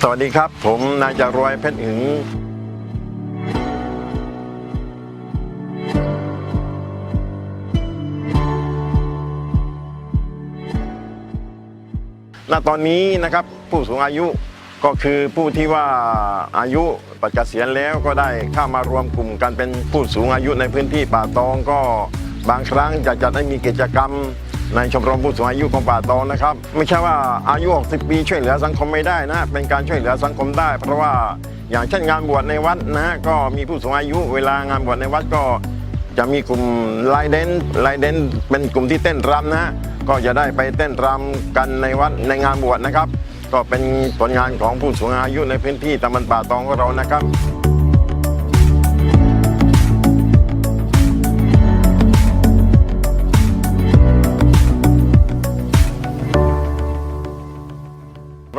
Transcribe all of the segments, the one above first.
สวัสดีครับ ผมนายจารวยเพชรหึงณตอนนี้นะครับผู้สูงอายุก็คือผู้ที่ว่าอายุปัจเกษียณแล้วก็ได้เข้ามารวมกลุ่มกันเป็นผู้สูงอายุในพื้นที่ป่าตองก็บางครั้งจะจัดให้มีกิจกรรม ในชมรมผู้สูงอายุของป่าตองนะครับ ไม่ใช่ว่าอายุ 60 ปีช่วยเหลือสังคมไม่ได้นะ เป็นการช่วยเหลือสังคมได้ เพราะว่าอย่างเช่นงานบวชในวัดนะฮะก็มีผู้สูงอายุเวลางานบวชในวัดก็จะมีกลุ่มไลเดนไลเดนเป็นกลุ่มที่เต้นรำนะ ก็จะได้ไปเต้นรำกันในวัดในงานบวชนะครับ ก็เป็นผลงานของผู้สูงอายุในพื้นที่ตำบลป่าตองของเรานะครับ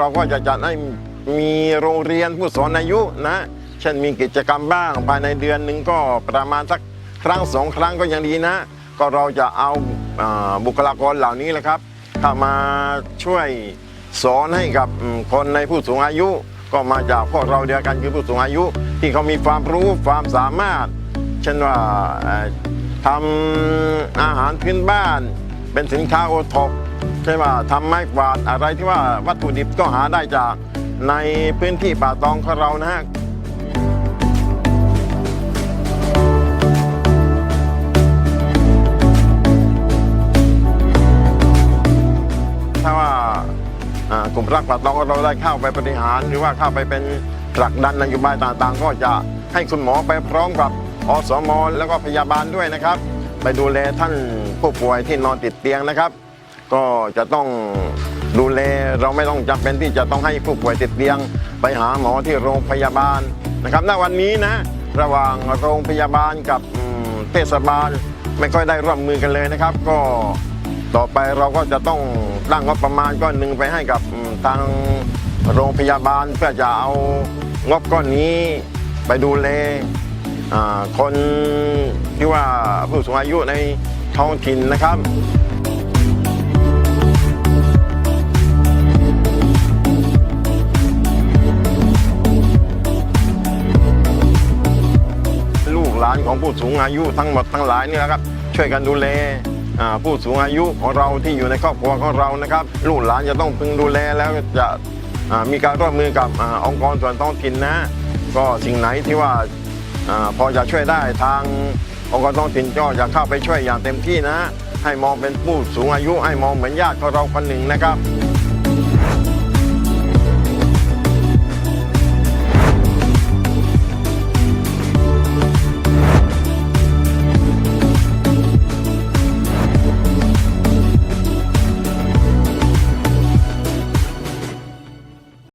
เราก็จะจัดให้มีโรงเรียนผู้สอนอายุนะ เช่นมีกิจกรรมบ้างภายในเดือนหนึ่งก็ประมาณสักครั้งสองครั้งก็ยังดีนะ ก็เราจะเอาบุคลากรเหล่านี้แหละครับเข้ามาช่วยสอนให้กับคนในผู้สูงอายุ ก็มาจากพวกเราเดียวกันคือผู้สูงอายุ ที่เขามีความรู้ความสามารถ เช่นว่าทำอาหารพื้นบ้าน เป็นสินค้าโอท็อป ใช่ว่าทำไม้กวาดอะไรที่ว่าวัตถุดิบก็หาได้จากในพื้นที่ป่าตองของเรานะฮะถ้าว่ากลุ่มรักป่าตองของเราได้เข้าไปบริหาร หรือว่าเข้าไปเป็นผลักดันนโยบายต่างๆ ก็จะให้คุณหมอไปพร้อมกับอสมแล้วก็พยาบาลด้วยนะครับ ไปดูแลท่านผู้ป่วยที่นอนติดเตียงนะครับ ก็จะต้องดูแลเราไม่ต้องจำเป็นที่จะต้องให้ผู้ป่วยติดเตียง ไปหาหมอที่โรงพยาบาลนะครับณวันนี้นะระหว่างโรงพยาบาลกับเทศบาลไม่ค่อยได้ร่วมมือกันเลยนะครับ ก็ต่อไปเราก็จะต้องตั้งงบประมาณก้อนหนึ่งไปให้กับทางโรงพยาบาลเพื่อจะเอางบก้อนนี้ไปดูแลคนที่ว่าผู้สูงอายุในท้องถิ่นนะครับานของผู้สูงอายุทั้งหมดทั้งหลายนี่นะครับ ช่วยกันดูแลผู้สูงอายุของเราที่อยู่ในครอบครัวของเรานะครับลูกหลานจะต้องพึงดูแลแล้วจะมีการร่วมมือกับอองค์กรส่วนท้องถิ่นนะ ก็สิ่งไหนที่ว่าอาพอจะช่วยได้ทางองค์กรท้องถิ่นก็จะเข้าไปช่วยอย่างเต็มที่นะ ให้มองเป็นผู้สูงอายุให้มองเหมือนญาติของเราคนหนึ่งนะครับ